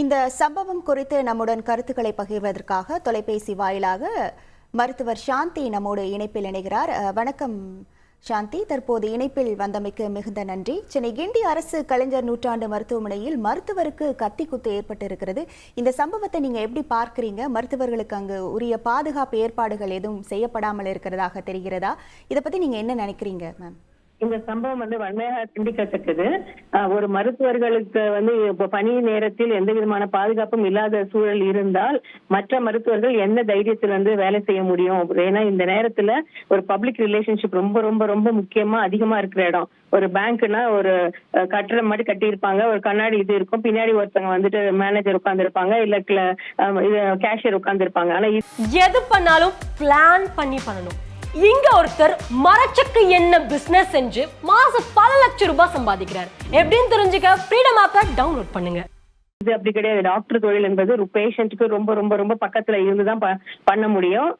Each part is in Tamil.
இந்த சம்பவம் குறித்து நம்முடன் கருத்துக்களை பகிர்வதற்காக தொலைபேசி வாயிலாக மருத்துவர் சாந்தி நம்மோடு இணைப்பில் இணைகிறார். வணக்கம் சாந்தி. தற்போது இணைப்பில் வந்தமைக்கு மிகுந்த நன்றி. சென்னை கிண்டி அரசு கலைஞர் நூற்றாண்டு மருத்துவமனையில் மருத்துவருக்கு கத்தி குத்து ஏற்பட்டிருக்கிறது. இந்த சம்பவத்தை நீங்க எப்படி பார்க்குறீங்க? மருத்துவர்களுக்கு அங்கு உரிய பாதுகாப்பு ஏற்பாடுகள் எதுவும் செய்யப்படாமல் இருக்கிறதாக தெரிகிறதா? இதை பத்தி நீங்க என்ன நினைக்கிறீங்க மேம்? இந்த சம்பவம் வந்து வன்மையாக சிந்திக்கத்தக்கது ஒரு மருத்துவர்களுக்கு வந்து இப்போ பணி நேரத்தில் எந்த விதமான பாதுகாப்பும் இல்லாத சூழல் இருந்தால் மற்ற மருத்துவர்கள் எந்த தைரியத்தில் வந்து வேலை செய்ய முடியும்? ஏன்னா இந்த நேரத்துல ஒரு பப்ளிக் ரிலேஷன்ஷிப் ரொம்ப ரொம்ப ரொம்ப முக்கியமா அதிகமா இருக்கிற இடம். ஒரு பேங்க்னா ஒரு அஹ், கட்டடம் மாதிரி கட்டியிருப்பாங்க. ஒரு கண்ணாடி இது இருக்கும். பின்னாடி ஒருத்தவங்க வந்துட்டு மேனேஜர் உட்காந்துருப்பாங்க இல்ல கேஷியர் உட்காந்துருப்பாங்க ஆனா எது பண்ணாலும் பிளான் பண்ணி பண்ணணும். இங்க ஒருத்தர் மரச்சக்கு என்ன பிசினஸ் செஞ்சு மாசம் பல லட்சம் ரூபாய் சம்பாதிக்கிறார். எப்படின்னு தெரிஞ்சுக்க ஃப்ரீடம் ஆப்பை டவுன்லோட் பண்ணுங்க. இது அப்படி கிடையாது. டாக்டர் தொழில் என்பது ஒரு பேஷண்ட்டுக்கு ரொம்ப ரொம்ப ரொம்ப பக்கத்துல இருந்துதான் பண்ண முடியும்.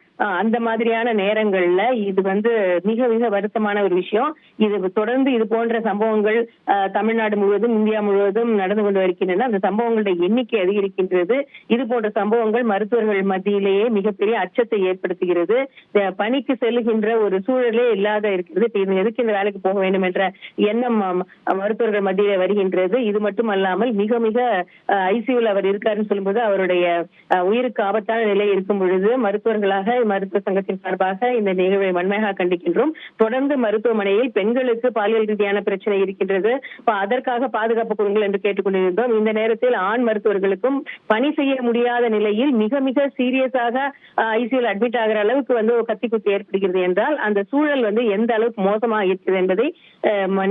அந்த மாதிரியான நேரங்கள்ல இது வந்து மிக மிக வருத்தமான ஒரு விஷயம். இது தொடர்ந்து இது போன்ற சம்பவங்கள் தமிழ்நாடு முழுவதும் இந்தியா முழுவதும் நடந்து கொண்டு வருகின்றன. அந்த சம்பவங்களுடைய எண்ணிக்கை அதிகரிக்கின்றது. இது போன்ற சம்பவங்கள் மருத்துவர்கள் மத்தியிலேயே மிகப்பெரிய அச்சத்தை ஏற்படுத்துகிறது. பணிக்கு செல்லுகின்ற ஒரு சூழலே இல்லாத இருக்கிறது. இப்ப எதுக்கு இந்த வேலைக்கு போக வேண்டும் என்ற எண்ணம் மருத்துவர்கள் மத்தியிலே வருகின்றது. இது மட்டும் அல்லாமல் மிக மிக ஐசியூல அவர் இருக்காருன்னு சொல்லும்போது அவருடைய உயிருக்கு ஆபத்தான நிலை இருக்கும் பொழுது மருத்துவர்களாக மருத்துவ சங்கத்தின் சார்பாக இந்த நிகழ்வை வன்மையாக கண்டிக்கின்றோம். தொடர்ந்து மருத்துவமனையில் பெண்களுக்கு பாலியல் ரீதியான பிரச்சனை இருக்கின்றது. அதற்காக பாதுகாப்பு கொடுங்கள் என்று கேட்டுக்கொண்டிருந்தோம். இந்த நேரத்தில் ஆண் மருத்துவர்களுக்கும் பணி செய்ய முடியாத நிலையில் மிக மிக சீரியஸாக ஐசியூல அட்மிட் ஆகிற அளவுக்கு வந்து ஒரு கத்தி குத்து ஏற்படுகிறது என்றால் அந்த சூழல் வந்து எந்த அளவுக்கு மோசமாக இருக்கிறது என்பதை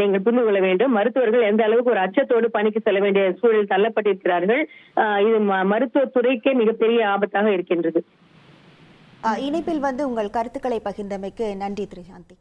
நீங்கள் புரிந்து கொள்ள வேண்டும். மருத்துவர்கள் எந்த அளவுக்கு ஒரு அச்சத்தோடு பணிக்கு செல்ல வேண்டிய சூழல் தள்ளப்பட்டிருக்கிறார் இருக்கிறார்கள் இது மருத்துவத்துறைக்கே மிகப்பெரிய ஆபத்தாக இருக்கின்றது. இணைப்பில் வந்து உங்கள் கருத்துக்களை பகிர்ந்தமைக்கு நன்றி திரு சாந்தி